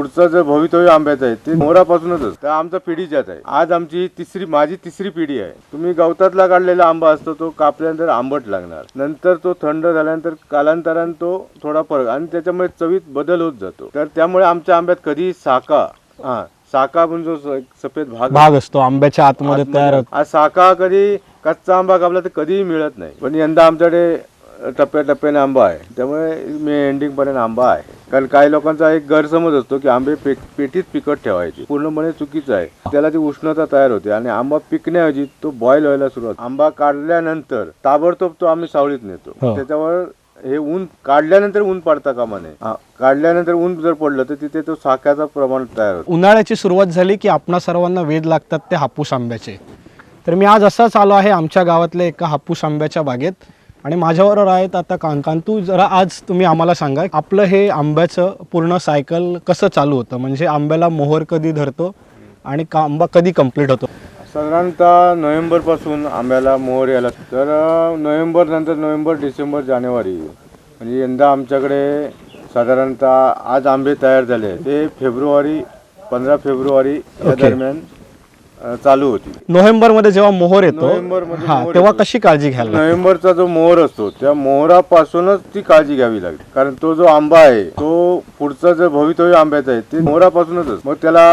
पुढचं जे भवितव्य आंब्याचं आहे ते मोहरापासूनच असतं. त्या आमचा पिढीच्यात आहे. आज आमची तिसरी माझी तिसरी पिढी आहे. तुम्ही गवतातला काढलेला आंबा असतो तो कापल्यानंतर आंबट लागणार. नंतर तो थंड झाल्यानंतर कालांतराने तो थोडा फरक आणि त्याच्यामुळे चवीत बदल होत जातो. तर त्यामुळे आमच्या आंब्यात कधी साका हा साका म्हणजे जो सफेद भाग भाग असतो आंब्याच्या आतमध्ये तयार होतो. साका कधी कच्चा आंबा कापला तर कधीही मिळत नाही. पण यंदा आमच्याकडे टप्प्याटप्प्याने आंबा आहे. त्यामुळे मे एंडिंग पर्यंत आंबा आहे. कारण काही लोकांचा एक गैरसमज असतो की आंबे पे- पेटीत पिकत ठेवायचे. पूर्णपणे चुकीचं आहे. त्याला ती उष्णता तयार होते आणि आंबा पिकण्याऐवजी तो बॉईल व्हायला सुरुवात आंबा काढल्यानंतर ताबडतोब तो आम्ही सावळीत नेतो. हो. त्याच्यावर हे ऊन काढल्यानंतर ऊन पडता कामा नये काढल्यानंतर ऊन जर पडलं तर तिथे तो साख्याचा प्रमाण तयार होतो. उन्हाळ्याची सुरुवात झाली की आपणा सर्वांना वेध लागतात ते हापूस आंब्याचे. तर मी आज असाच आलो आहे आमच्या गावातल्या एका हापूस आंब्याच्या बागेत. आणि माझ्याबरोबर आहेत आता कां कांतू जरा आज तुम्ही आम्हाला सांगा आपलं हे आंब्याचं पूर्ण सायकल कसं चालू होतं? म्हणजे आंब्याला मोहर कधी धरतो आणि का आंबा कधी कंप्लीट होतो? साधारणतः नोव्हेंबरपासून आंब्याला मोहर यायला तर नोव्हेंबर नंतर नोव्हेंबर डिसेंबर जानेवारी म्हणजे यंदा आमच्याकडे साधारणतः आज आंबे तयार झाले ते फेब्रुवारी पंधरा फेब्रुवारी या ओके. दरम्यान चालू होती नोव्हेंबरमध्ये जेव्हा मोहर येतो नोव्हेंबरमध्ये हा मोहर तेव्हा येतो. कशी काळजी घ्यायला लागते? नोव्हेंबरचा जो मोहर असतो त्या मोहरापासूनच ती काळजी घ्यावी लागते कारण तो जो आंबा आहे तो पुढचं जे भवितव्य आंब्याचं आहे ते मोहरापासूनच असतं. मग त्याला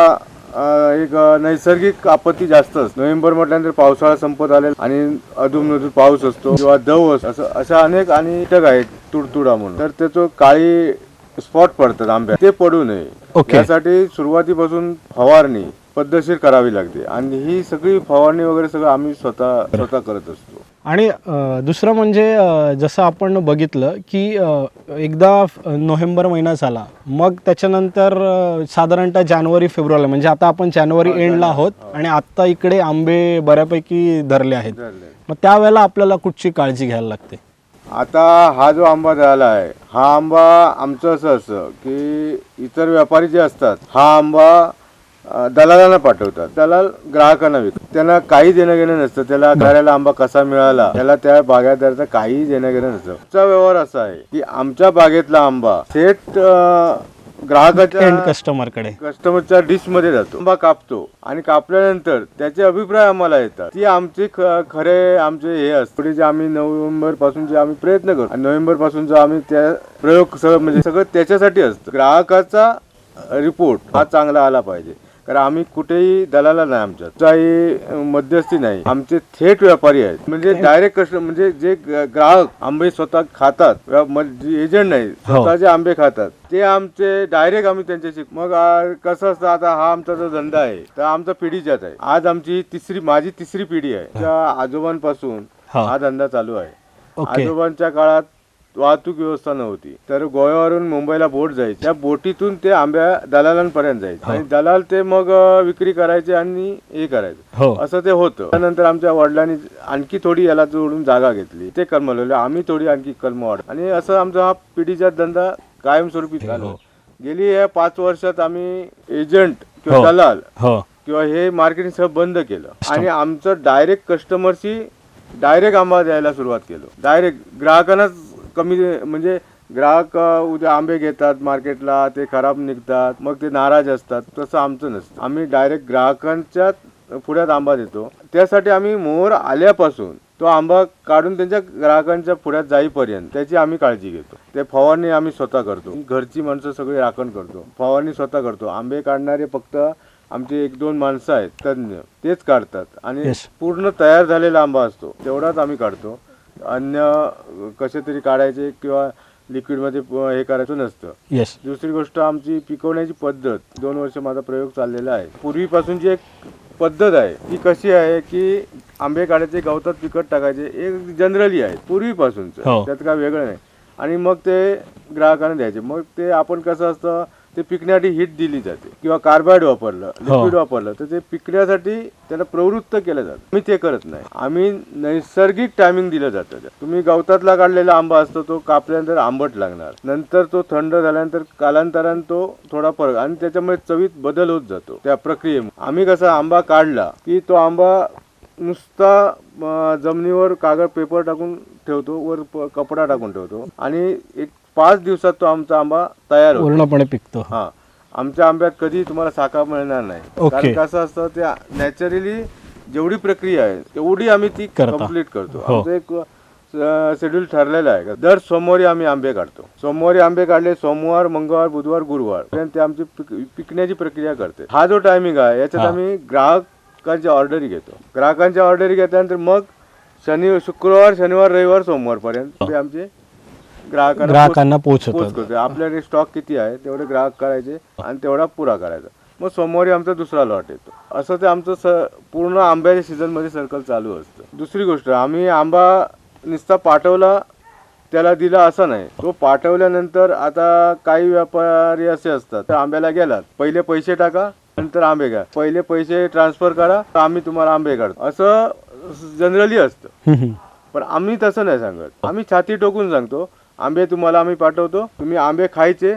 अं, एक अं, नैसर्गिक आपत्ती जास्त असते नोव्हेंबर म्हटल्यानंतर पावसाळा संपत आले आणि अधून मधून पाऊस असतो किंवा दव असतो असं अशा अनेक आणि कीटक आहेत तुडतुडा म्हणून तर त्याचं काळी स्पॉट पडतात आंब्यात ते पडू नये ओके. यासाठी सुरुवातीपासून फवारणी पद्धतशीर करावी लागते. आणि ही सगळी फवारणी वगैरे सगळं आम्ही स्वतः स्वतः करत असतो. आणि दुसरं म्हणजे जसं आपण बघितलं की एकदा नोव्हेंबर महिना झाला मग त्याच्यानंतर साधारणतः जानेवारी फेब्रुवारी म्हणजे आता आपण जानेवारी एंडला आहोत आणि आत्ता इकडे आंबे बऱ्यापैकी धरले आहेत. मग त्यावेळेला आपल्याला कुठची काळजी घ्यायला लागते? आता हा जो आंबा झाला आहे हा आंबा आमचं असं असं की इतर व्यापारी जे असतात हा आंबा दलालांना पाठवतात. दलाल ग्राहकांना विकतात. त्यांना काही देणं घेणं नसतं. त्याला घराला आंबा कसा मिळाला त्याला त्या बागायतदाराचं काही देणं घेणं नसतं. आमचा व्यवहार असा आहे की आमच्या बागेतला आंबा थेट ग्राहकाच्या कस्टमरकडे कस्टमरच्या डिशमध्ये जातो. आंबा कापतो आणि कापल्यानंतर त्याचे अभिप्राय आम्हाला येतात. ती आमचे खरे आमचे हे असते. पुढे जे आम्ही नोव्हेंबरपासून जे आम्ही प्रयत्न करतो आणि नोव्हेंबरपासून जो आम्ही त्या प्रयोग सगळं म्हणजे सगळं त्याच्यासाठी असतं. ग्राहकाचा रिपोर्ट हा चांगला आला पाहिजे. कारण आम्ही कुठेही दलाला नाही आमच्यात. काही मध्यस्थी नाही. आमचे थेट व्यापारी आहेत. म्हणजे डायरेक्ट कस्टमर म्हणजे जे ग्राहक आंबे स्वतः खातात एजंट नाही स्वतःचे आंबे खातात ते आमचे डायरेक्ट आम्ही त्यांच्याशी मग कसं असतं आता हा आमचा जो धंदा आहे तर आमचा पिढीच्याच आहे. आज आमची तिसरी माझी तिसरी पिढी आहे. त्या आजोबांपासून हा. हा धंदा चालू आहे. आजोबांच्या काळात वाहतूक व्यवस्था नव्हती. तर गोव्यावरून मुंबईला बोट जायची. त्या बोटीतून ते आंब्या दलालांपर्यंत जायचे. आणि दलाल ते मग विक्री करायचे आणि हे करायचे. हो. असं ते होतं. त्यानंतर आमच्या वडिलांनी आणखी थोडी याला जोडून जागा घेतली. ते कर्मवले आम्ही थोडी आणखी कर्म वाढ. आणि असं आमचा हा पिढीचा धंदा कायमस्वरूपी चालू गेली या पाच वर्षात आम्ही एजंट हो. किंवा दलाल हो. किंवा हे मार्केटिंग सगळं बंद केलं. आणि आमचं डायरेक्ट कस्टमरशी डायरेक्ट आंबा द्यायला सुरुवात केलं. डायरेक्ट ग्राहकांनाच कमी म्हणजे ग्राहक उद्या आंबे घेतात मार्केटला ते खराब निघतात मग ते नाराज असतात. तसं आमचं नसतं. आम्ही डायरेक्ट ग्राहकांच्या पुढ्यात आंबा देतो. त्यासाठी आम्ही मोहर आल्यापासून तो आंबा काढून त्यांच्या ग्राहकांच्या पुढ्यात जाईपर्यंत त्याची आम्ही काळजी घेतो. ते फवारणी आम्ही स्वतः करतो. घरची माणसं सगळी राखण करतो. फवारणी स्वतः करतो. आंबे काढणारे फक्त आमचे एक दोन माणसं आहेत तज्ञ तेच काढतात. आणि. पूर्ण तयार झालेला आंबा असतो. तेवढाच आम्ही काढतो. अन्य कसे तरी काढायचे किंवा लिक्विडमध्ये हे करायचं नसतं. येस दुसरी गोष्ट आमची पिकवण्याची पद्धत. दोन वर्ष माझा प्रयोग चाललेला आहे. पूर्वीपासून जी एक पद्धत आहे ती कशी आहे की आंबे काढायचे गवतात पिकट टाकायचे एक जनरली आहे. पूर्वीपासूनच. हो. त्यात काय वेगळं नाही. आणि मग ते ग्राहकांना द्यायचे. मग ते आपण कसं असतं ते पिकण्यासाठी हिट दिली जाते किंवा कार्बाईड वापरलं हो. लिक्विड वापरलं तर ते पिकण्यासाठी त्याला प्रवृत्त केलं जातं आम्ही ते करत नाही आम्ही नैसर्गिक टायमिंग दिलं जातं. तुम्ही गवतातला काढलेला आंबा असतो तो कापल्यानंतर आंबट लागणार नंतर तो थंड झाल्यानंतर कालांतराने तो थोडा फरक आणि त्याच्यामुळे चवीत बदल होत जातो त्या प्रक्रियेमुळे आम्ही कसा आंबा काढला की तो आंबा नुसता जमिनीवर कागद पेपर टाकून ठेवतो वर कपडा टाकून ठेवतो आणि एक पाच दिवसात तो आमचा आंबा तयार होतो. पूर्णपणे पिकतो. हा. आमच्या आंब्यात कधी तुम्हाला साखा मिळणार नाही. कारण कसं असतं ते नॅचरली जेवढी प्रक्रिया आहे तेवढी आम्ही ती करता. कंप्लीट करतो. हो. आमचं एक शेड्यूल ठरलेलं आहे. दर सोमवारी आम्ही आंबे काढतो. सोमवारी आंबे काढले सोमवार मंगळवार बुधवार गुरुवार. पर्यंत ते आमची पिक- पिकण्याची प्रक्रिया करते. हा जो टायमिंग आहे याच्यात हा. आम्ही ग्राहकांच्या ऑर्डरी घेतो. ग्राहकांच्या ऑर्डरी घेतल्यानंतर मग शनि शुक्रवार शनिवार रविवार सोमवार पर्यंत ते आमचे ग्राहकांना. पोच करतो आपल्याकडे स्टॉक किती आहे तेवढे ग्राहक करायचे आणि तेवढा पुरा करायचा. मग सोमवारी आमचा दुसरा लॉट येतो. असं ते आमचं स पूर्ण आंब्याच्या सीझनमध्ये सर्कल चालू असतं. दुसरी गोष्ट आम्ही आंबा नुसता पाठवला त्याला दिला असं नाही. तो पाठवल्यानंतर आता काही व्यापारी असे असतात तर आंब्याला गेलात पहिले पैसे टाका नंतर आंबे घ्या. पहिले पैसे ट्रान्सफर करा तर आम्ही तुम्हाला आंबे काढतो. असं जनरली असतं. पण आम्ही तसं नाही सांगत. आम्ही छाती टोकून सांगतो आंबे तुम्हाला आम्ही पाठवतो. तुम्ही आंबे खायचे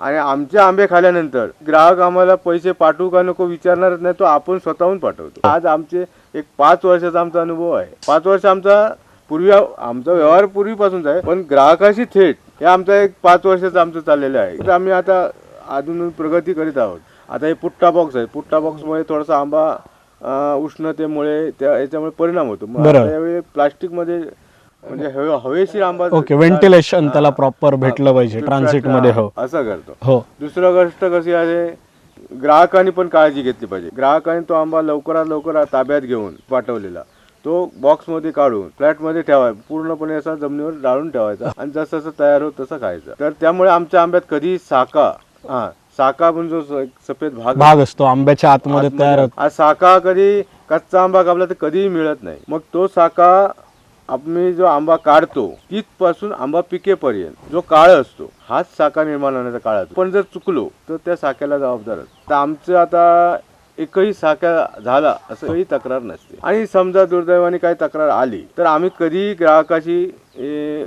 आणि आमचे आंबे खाल्यानंतर ग्राहक आम्हाला पैसे पाठवू का नको विचारणारच नाही तो आपण स्वतःहून पाठवतो. आज आमचे एक पाच वर्षाचा आमचा अनुभव आहे. पाच वर्ष आमचा पूर्वी आमचा व्यवहार पूर्वीपासूनच आहे पण ग्राहकाशी थेट हे आमचा एक पाच वर्षाचं आमचं चाललेलं आहे. तर आम्ही आता अजून प्रगती करीत आहोत. आता हे पुट्टा बॉक्स आहे. पुट्टा बॉक्समुळे थोडासा आंबा उष्णतेमुळे त्या याच्यामुळे परिणाम होतो. मग यावेळी प्लास्टिकमध्ये म्हणजे हवे- हवेशीर आंबा ओके व्हेंटिलेशन त्याला प्रॉपर भेटलं पाहिजे ट्रान्झिटमध्ये हो असं करतो. हो. दुसरं गोष्ट कशी आहे ग्राहकांनी पण काळजी घेतली पाहिजे. ग्राहकांनी तो आंबा लवकरात लवकर ताब्यात घेऊन पाठवलेला. तो बॉक्समध्ये काढून फ्लॅटमध्ये ठेवायचा पूर्णपणे असा जमिनीवर डाळून ठेवायचा आणि जसं जसं तयार होत तसं खायचं. तर त्यामुळे आमच्या आंब्यात कधी साका हा साका पण जो स- सफेद भाग भाग असतो आंब्याच्या आतमध्ये तयार होतो. हा साका कधी कच्चा आंबा कापला तर कधीही मिळत नाही. मग तो साका आम्ही जो आंबा काढतो तिथपासून आंबा पिकेपर्यंत जो काळ असतो हाच साखा निर्माण होण्याचा काळ असतो. पण जर चुकलो तर त्या साख्याला जबाबदार असतो. तर आमचं आता एकही साखा झाला असं काही तक्रार नसते. आणि समजा दुर्दैवाने काही तक्रार आली तर आम्ही कधीही ग्राहकाशी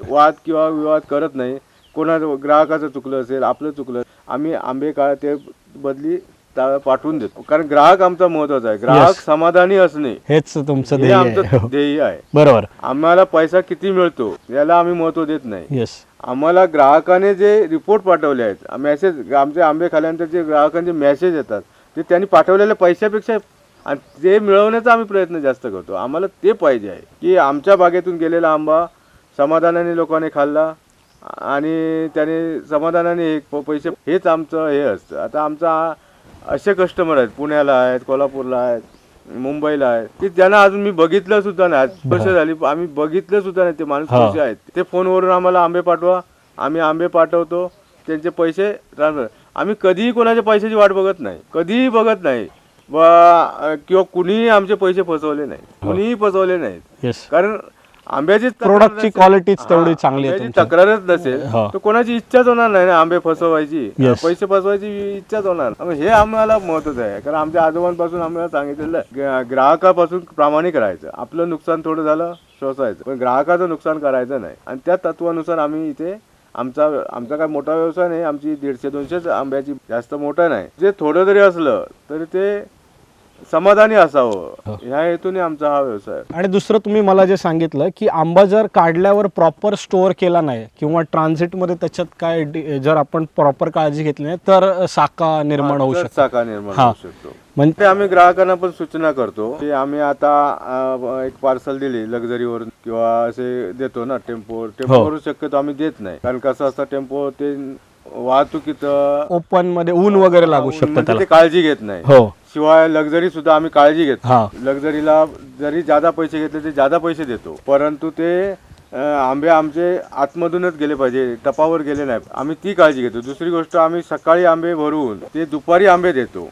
वाद किंवा विवाद करत नाही. कोणा ग्राहकाचं चुकलं असेल आपलं चुकलं आम्ही आंबे काळ ते बदली ता- पाठवून देतो. कारण ग्राहक आमचा महत्त्वाचा आहे. ग्राहक. समाधानी असणे हेच तुमचं हे ध्येय आहे. आमचं हो. ध्येय आहे. बरोबर. आम्हाला पैसा किती मिळतो याला आम्ही महत्त्व देत नाही. येस आम्हाला ग्राहकाने जे रिपोर्ट पाठवले आहेत मेसेज आमचे आंबे खाल्यानंतर जे ग्राहकांचे मेसेज येतात ते त्यांनी पाठवलेल्या पैशापेक्षा आणि ते मिळवण्याचा आम्ही प्रयत्न जास्त करतो. आम्हाला ते पाहिजे आहे की आमच्या बागेतून गेलेला आंबा समाधानाने लोकांनी खाल्ला आणि त्याने समाधानाने प- पैसे हेच आमचं हे असतं. आता आमचा असे कस्टमर आहेत. पुण्याला आहेत कोल्हापूरला आहेत मुंबईला आहेत. की ज्यांना अजून मी बघितलं सुद्धा नाही. आज वर्ष झाली. आम्ही बघितलं सुद्धा नाही. ते माणूस हा. कसे आहेत? ते फोनवरून आम्हाला आंबे पाठवा. आम्ही आंबे पाठवतो. त्यांचे पैसे ट्रान्सफर आम्ही कधीही कोणाच्या पैशाची वाट बघत नाही. कधीही बघत नाही. वा किंवा कुणीही आमचे पैसे फसवले नाही कुणीही फसवले नाहीत. येस कारण आंब्याची तक्रार Product ची नसेल- qualityच तेवढी चांगली आहे. तक्रारच नसेल. हा. तर कोणाची इच्छाच होणार नाही ना आंबे फसवायची? Yes. पैसे फसवायची इच्छाच होणार. मग हे आम्हाला महत्वाचं आहे. कारण आमच्या आजोबांपासून आम्हाला सांगितलेलं आहे, ग्राहकापासून प्रामाणिक राहायचं. आपलं नुकसान थोडं झालं सोसायचं. पण ग्राहकाचं नुकसान करायचं नाही. आणि त्या तत्वानुसार आम्ही इथे आमचा आमचा काय मोठा व्यवसाय नाही. आमची दीडशे दोनशेच आंब्याची जास्त मोठा नाही. जे थोडं जरी असलं तरी ते समाधानी हो. असावं ह्या हेतूने आमचा हा व्यवसाय. आहे. आणि दुसरं तुम्ही मला जे सांगितलं की आंबा जर काढल्यावर प्रॉपर स्टोअर केला नाही किंवा ट्रान्झिटमध्ये त्याच्यात काय डि- जर आपण प्रॉपर काळजी घेतली नाही तर साका निर्माण होऊ तर शकतो. साका निर्माण हा. होऊ शकतो. म्हणजे ते आम्ही ग्राहकांना पण सूचना करतो की आम्ही आता अं, एक पार्सल दिली लक्झरीवरून किंवा असे देतो ना टेम्पो टेम्पोवरून शक्यतो आम्ही देत नाही. कारण कसं असतं टेम्पो ते वाहतुकीचं ओपनमध्ये ऊन वगैरे लागू शकतं म्हणजे त्याला. काळजी घेत नाही. हो. शिवाय लक्झरी सुद्धा आम्ही काळजी घेतो. लक्झरीला जरी जादा पैसे घेतले ते जादा पैसे देतो. परंतु ते आंबे आमचे आतमधूनच गेले पाहिजे टपावर गेले नाही. आम्ही ती काळजी घेतो. दुसरी गोष्ट आम्ही सकाळी आंबे भरून ते दुपारी आंबे देतो.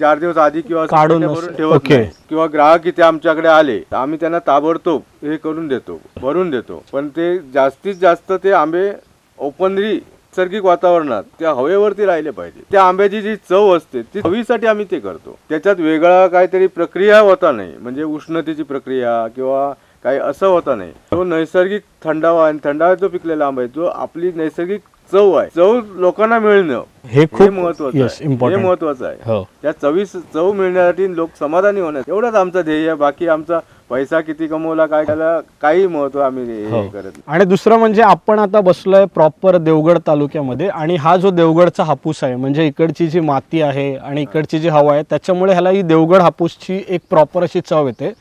चार दिवस आधी किंवा भरून ठेवत. किंवा ग्राहक इथे आमच्याकडे आले तर आम्ही त्यांना ताबडतोब हे करून देतो भरून देतो. पण ते जास्तीत जास्त ते आंबे ओपनरी नैसर्गिक वातावरणात त्या हवेवरती राहिले पाहिजे. त्या आंब्याची जी चव असते ती चवीसाठी आम्ही ते करतो. त्याच्यात वेगळा काहीतरी प्रक्रिया होता नाही. म्हणजे उष्णतेची प्रक्रिया किंवा काही असं होता नाही. तो नैसर्गिक थंडावा आणि थंडावा जो पिकलेला आंबा आहे जो आपली नैसर्गिक चव आहे चव लोकांना मिळणं हे खूप महत्वाचं आहे. हे महत्वाचं आहे. हो. त्या चवी चव मिळण्यासाठी लोक समाधानी होण्यात एवढंच आमचं ध्येय आहे. बाकी आमचा पैसा किती कमवला काय त्याला काही महत्त्व आम्ही हे हो. करत नाही. आणि दुसरं म्हणजे आपण आता बसलोय प्रॉपर देवगड तालुक्यामध्ये आणि हा जो देवगडचा हापूस आहे म्हणजे इकडची जी माती आहे आणि इकडची जी हवा आहे त्याच्यामुळे ह्याला ही देवगड हापूसची एक प्रॉपर अशी चव येते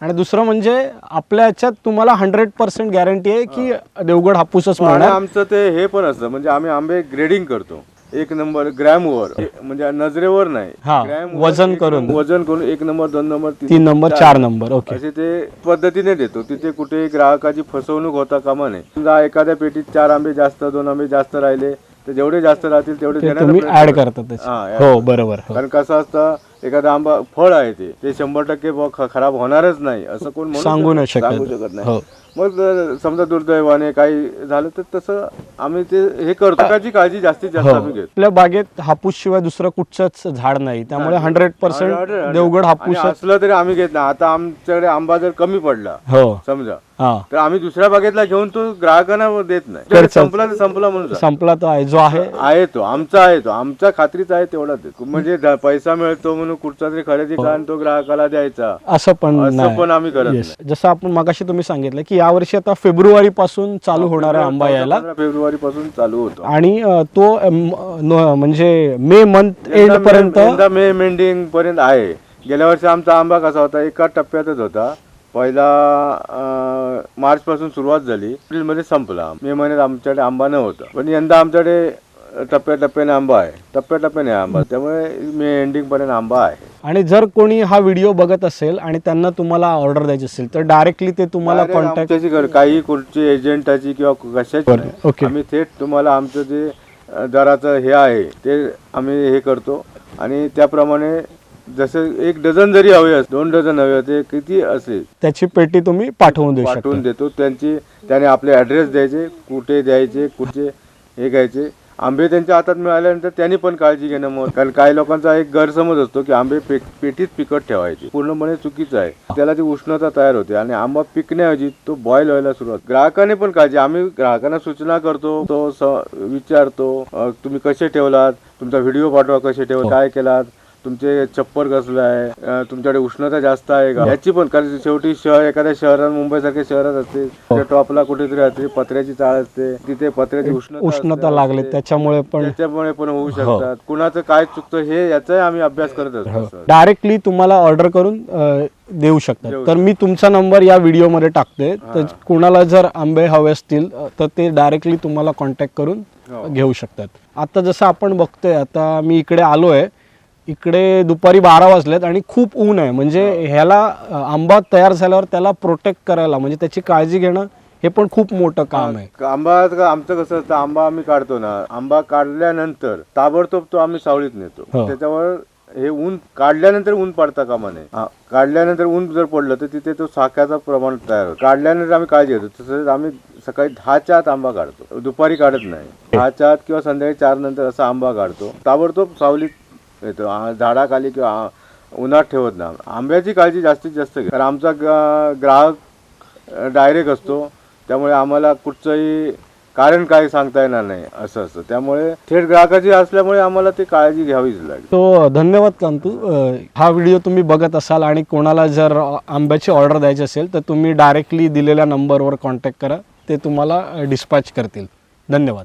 आणि दुसरं म्हणजे आपल्या याच्यात तुम्हाला हंड्रेड पर्सेंट गॅरंटी आहे की देवगड हापूसच आणि मिळणार आमचं ते हे पण असतं म्हणजे आम्ही आंबे ग्रेडिंग करतो एक नंबर ग्रॅमवर म्हणजे नजरेवर नाही. हा, ग्रॅमवर वजन एक करून. नंबर- वजन करून एक नंबर दोन नंबर तीन नंबर चार नंबर ओके. असे ते पद्धतीने देतो. तिथे कुठे ग्राहकाची फसवणूक होता कामा नये. समजा एखाद्या पेटीत चार आंबे जास्त दोन आंबे जास्त राहिले तर जेवढे जास्त राहतील तेवढे ते देण्याचा तुम्ही प्रयत्न ऍड करतो. करता त्याचे. हा, add हो बरोबर हो. कारण कसं असतं एखादा आंबा फळ आहे ते ते शंभर टक्के बुवा ख- खराब होणारच नाही असं कोण म्हणू सांगू नाही. शकत- सांगू शकत शकत नाही. हो. मग जर समजा दुर्दैवाने काही झालं तर तसं आम्ही ते हे करतो. प्रकारची काळजी जास्तीत जास्त हो. आम्ही घेतो. आपल्या बागेत हापूस शिवाय दुसरं कुठचंच झाड नाही. त्यामुळे हंड्रेड पर्सेंट. देवगड आणि हापूस असलं तरी आम्ही घेत नाही. आता आमच्याकडे आंबा जर कमी पडला हो. समजा तर आम्ही दुसऱ्या बागेतला घेऊन तो ग्राहकांना देत नाही. संपला तर संपला म्हणून. संपला तो आहे जो आहे. आहे तो आमचा आहे तो आमच्या खात्रीचा आहे तेवढा देतो. म्हणजे पैसा मिळतो म्हणून कुठचा तरी खरेदी करा आणि तो ग्राहकाला द्यायचा. असं पण असं पण आम्ही करत. जसं आपण मगाशी तुम्ही सांगितलं की यावर्षी आता फेब्रुवारी पासून चालू होणार आहे आंबा यायला फेब्रुवारी पासून चालू होतो. आणि तो म्हणजे मे मंथ एंड पर्यंत मे मेंडिंग पर्यंत आहे. गेल्या वर्षी आमचा आंबा कसा होता? एका टप्प्यातच होता. पहिला मार्च पासून सुरुवात झाली. एप्रिलमध्ये संपला. मे महिन्यात आमच्याकडे आंबा न होता पण यंदा आमच्याकडे टप्प्याटप्प्याने आंबा आहे. टप्प्याटप्प्याने आंबा त्यामुळे मे एंडिंग पर्यंत आंबा आहे. आणि जर कोणी हा व्हिडिओ बघत असेल आणि त्यांना तुम्हाला ऑर्डर द्यायची असेल तर डायरेक्टली ते तुम्हाला कॉन्टॅक्ट काही कुठची एजंटाची किंवा कशाची. आम्ही थेट तुम्हाला आमचं जे दराचं हे आहे ते आम्ही हे करतो. आणि त्याप्रमाणे जसं एक डझन जरी हवे असते दोन डझन हवे होते किती असेल त्याची पेटी तुम्ही पाठवून देऊ पाठवून देतो. त्यांची त्याने आपले ॲड्रेस द्यायचे कुठे द्यायचे कुठचे हे घ्यायचे. आंबे त्यांच्या हातात मिळाल्यानंतर त्यांनी पण काळजी घेणं मग. कारण काही लोकांचा एक गैरसमज असतो की आंबे पे पेटीत पिकत ठेवायचे. पूर्णपणे चुकीचं आहे. त्याला ती उष्णता तयार होते आणि आंबा पिकण्याऐवजी तो बॉईल व्हायला सुरुवात ग्राहकाने पण काळजी. आम्ही ग्राहकांना सूचना करतो तो स- विचारतो अ, तुम्ही कसे ठेवलात तुमचा व्हिडिओ पाठवा कसे ठेवला काय केलात. तुमचे छप्पर कसलं आहे? तुमच्याकडे उष्णता जास्त आहे का? याची पण कारण शेवटी शहर एखाद्या शहरात मुंबईसारख्या शहरात असते त्या टॉपला कुठेतरी असते पत्र्याची चाळ असते तिथे पत्र्याची उष्णता उष्णता. लागली त्याच्यामुळे पण त्याच्यामुळे पण होऊ शकतात. कुणाचं काय चुकतं हे याचाही आम्ही अभ्यास करत असतो डायरेक्टली तुम्हाला ऑर्डर करून देऊ शकतात. तर मी तुमचा नंबर या व्हिडिओमध्ये टाकते. तर कुणाला जर आंबे हवे असतील तर ते डायरेक्टली तुम्हाला कॉन्टॅक्ट करून हो. घेऊ शकतात. आता जसं आपण बघतोय आता मी इकडे आलो आहे इकडे दुपारी बारा वाजलेत आणि खूप ऊन आहे. म्हणजे ह्याला अ, आंबा तयार झाल्यावर त्याला प्रोटेक्ट करायला म्हणजे त्याची काळजी घेणं हे पण खूप मोठं काम आहे. आंबा आमचं कसं असतं आंबा आम्ही काढतो ना आंबा काढल्यानंतर ताबडतोब तो आम्ही सावळीत नेतो. हो. त्याच्यावर हे ऊन काढल्यानंतर ऊन पडता कामा नये हा, काढल्यानंतर ऊन जर पडलं तर तिथे तो साख्याचा प्रमाण तयार होतो. काढल्यानंतर आम्ही काळजी घेतो. तसंच आम्ही सकाळी दहाच्या आत आंबा काढतो. दुपारी काढत नाही. दहाच्या आत किंवा संध्याकाळी चार नंतर असा आंबा काढतो. ताबडतोब सावलीत येतो झाडाखाली किंवा उन्हात ठेवत नाही. आंब्याची काळजी जास्तीत जास्त घे कारण आमचा ग्राहक डायरेक्ट असतो. त्यामुळे आम्हाला कुठचंही कारण काय सांगता येणार नाही असं असतं. त्यामुळे थेट ग्राहकाची असल्यामुळे आम्हाला ती काळजी घ्यावीच लागेल. तो धन्यवाद कांतू. हा व्हिडिओ तुम्ही बघत असाल आणि कोणाला जर आंब्याची ऑर्डर द्यायची असेल तर तुम्ही डायरेक्टली दिलेल्या नंबरवर कॉन्टॅक्ट करा. ते तुम्हाला डिस्पॅच करतील. धन्यवाद.